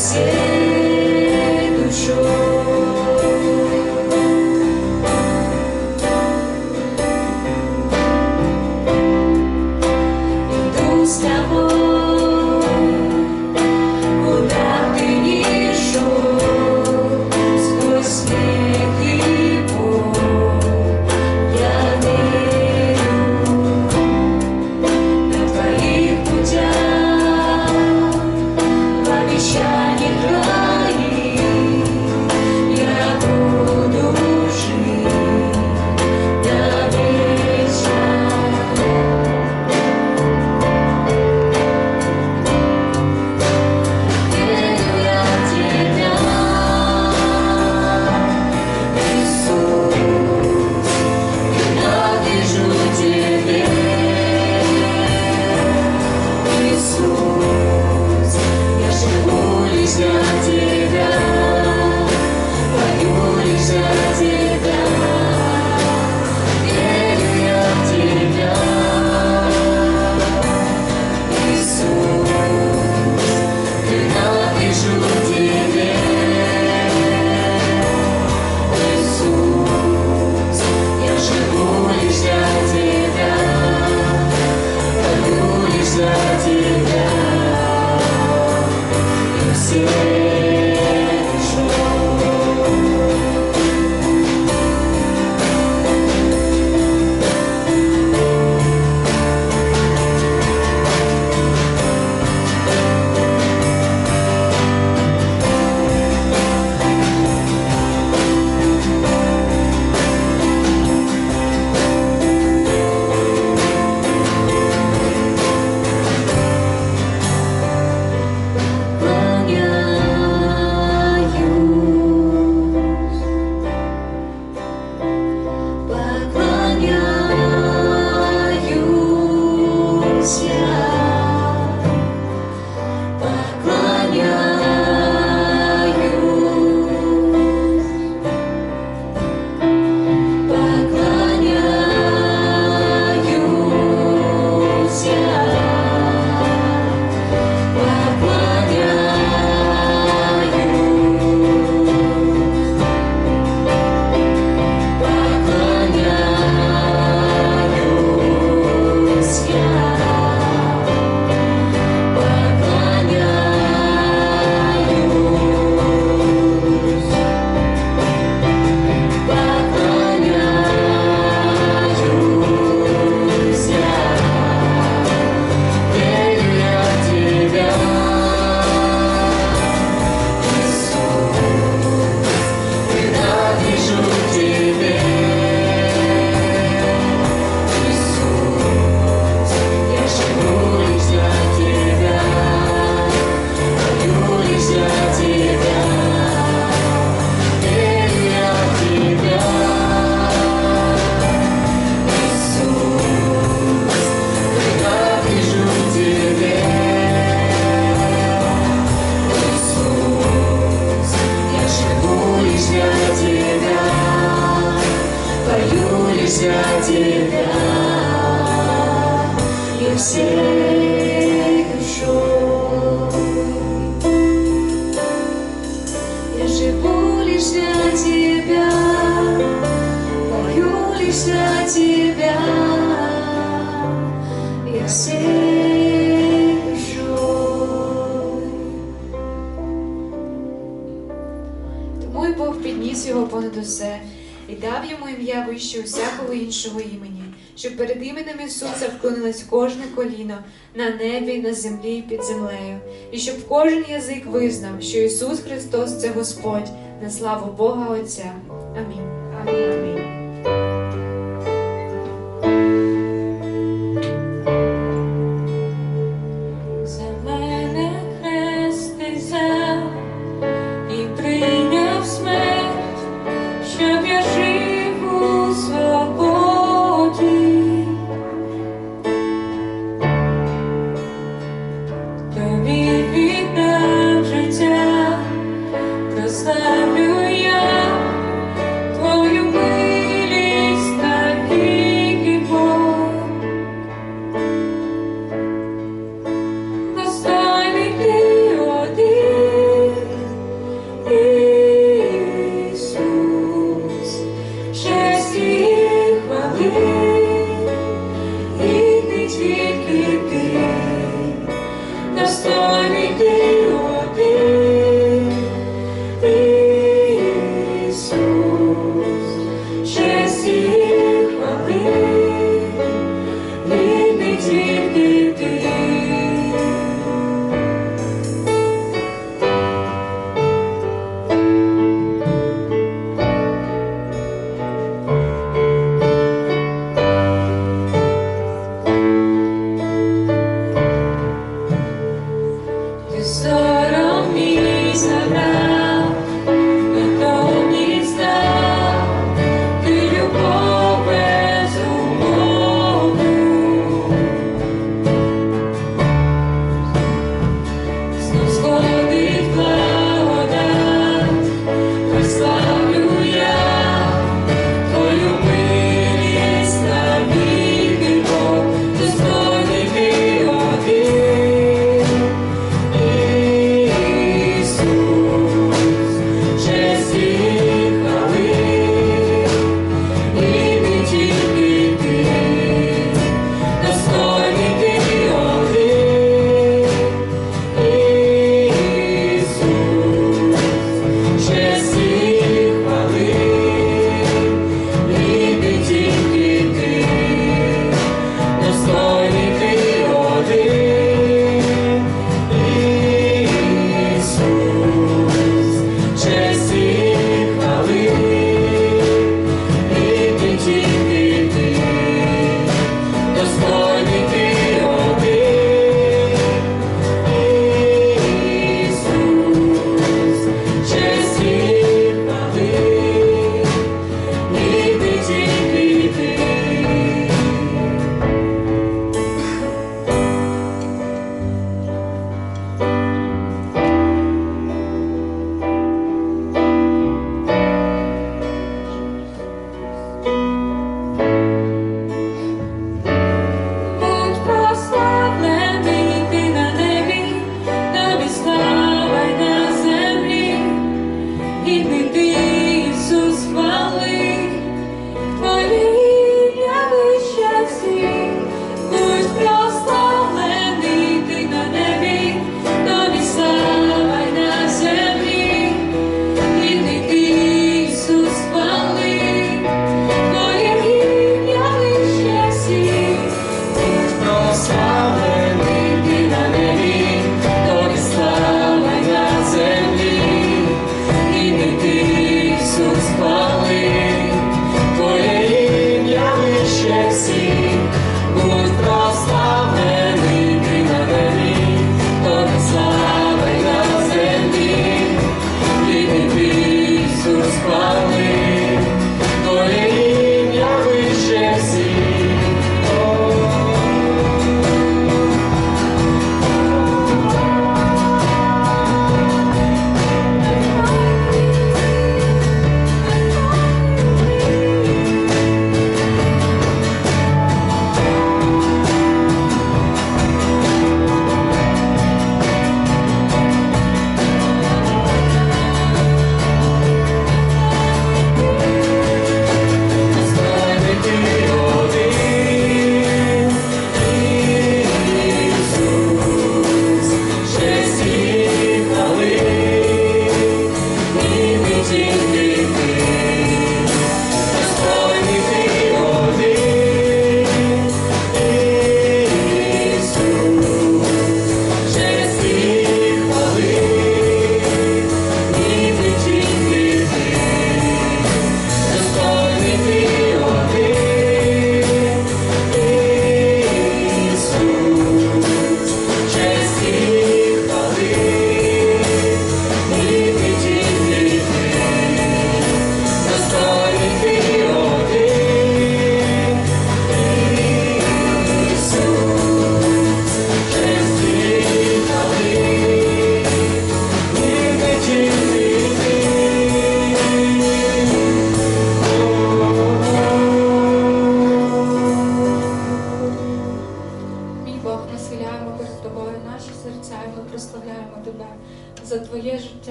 sin. іншого імені, щоб перед іменем Ісуса вклонилось кожне коліно на небі, на землі і під землею, і щоб кожен язик визнав, що Ісус Христос це Господь на славу Бога Отця. Амінь. Амінь.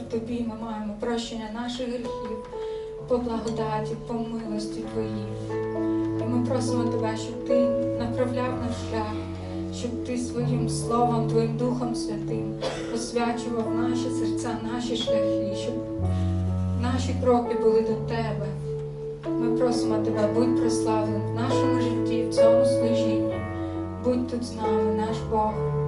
Тобі ми маємо прощення наших гріхів по благодаті, по милості Твоїй. І ми просимо Тебе, щоб Ти направляв наш шлях, щоб Ти своїм словом, Твоїм Духом Святим освячував наші серця, наші шляхи, щоб наші кроки були до Тебе. Ми просимо Тебе, будь прославлений в нашому житті, в цьому служінні. Будь тут з нами, наш Бог.